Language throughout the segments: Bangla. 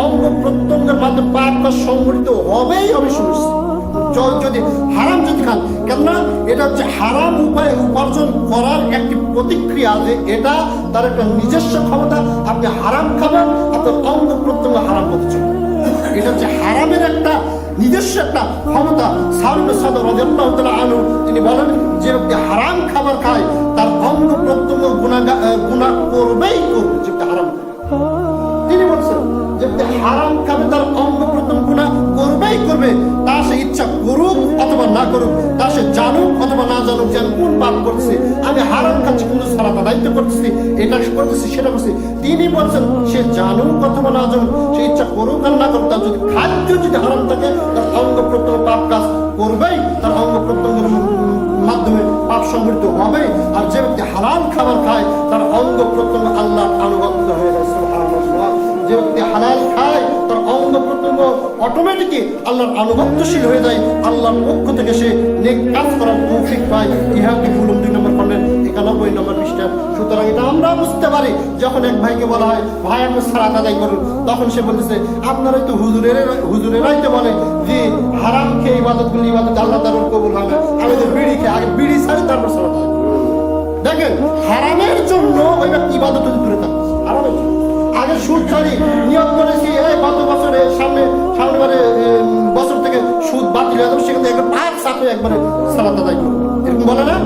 অঙ্গ প্রত্যঙ্গের মাধ্যমে পাপটা সংগঠিত হবেই হবে সুনিশ্চিত য- যদি হারাম যদি খান, কেননা এটা হচ্ছে হারাম উপায়ে উপার্জন করার একটি প্রতিক্রিয়া যে এটা তার একটা নিজস্ব ক্ষমতা। আপনি হারাম খাবেন, আপনার অঙ্গ প্রত্যঙ্গ হারাম করতে চলবে। এটা হচ্ছে হারামের একটা নিজস্ব একটা ক্ষমতা। রাদিয়াল্লাহু তাআলা আনহু, তিনি বলেন, যে ব্যক্তি হারাম খাবার খায় করুক, তা সে জানুক অথবা না জানুক যে আমি কোন পাপ করছি আমি হারাম খাচ্ছি কিন্তু সারা দায়িত্ব করতেছি, এটা করতেছি, সেটা করছি তিনি বলছেন, সে জানুক অথবা না জানুক, সে ইচ্ছা করুক আর না করুক, তার যদি খাদ্য যদি হারাম থাকে, তার অঙ্গ প্রত্যঙ্গ পাপ কাজ করবেই, তার অঙ্গ প্রত্যঙ্গের মাধ্যমে পাপ সংগঠিত হবে। আর যে ব্যক্তি হালাল খাবার খায়, তার অঙ্গ প্রত্যঙ্গ অটোমেটিকই আল্লাহর আনুগত্যশীল হয়ে যায়, আল্লাহর পক্ষ থেকে সে নেক কাজ করার তৌফিক পায়। ইহা কি ফুলুম দুই নম্বর খন্ডের একানব্বই নম্বর পৃষ্ঠা। সুতরাং এটা আমরা বুঝতে পারি, যখন এক ভাইকে বলা হয়, ভাই, আপনি সারাত আদায় করুন। তখন সে বলতেছে আপনারাই তো হুজুরের হুজুরেরাই তো বলে যে, হারাম খেয়ে ইবাদত করলে ইবাদত আল্লাহ তার কবুল হবে আমি তো বিড়ি খেয়ে, আগে বিড়ি ছাড়ি, তারপর আদায় দেখেন, হারামের জন্য ওই ব্যক্তি ইবাদত থেকে দূরে থাকছে হারামের আগে সুদ ছাড়ি, নিয়ম করেছি একবারে সালাত আদায় করব এরকম বলে না?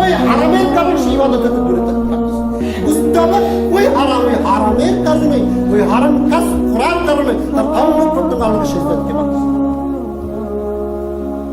ওই হারামের কারণে সে ইবাদত দূরে হবে, ওই হারাম, ওই হারামের কারণে ওই হারাম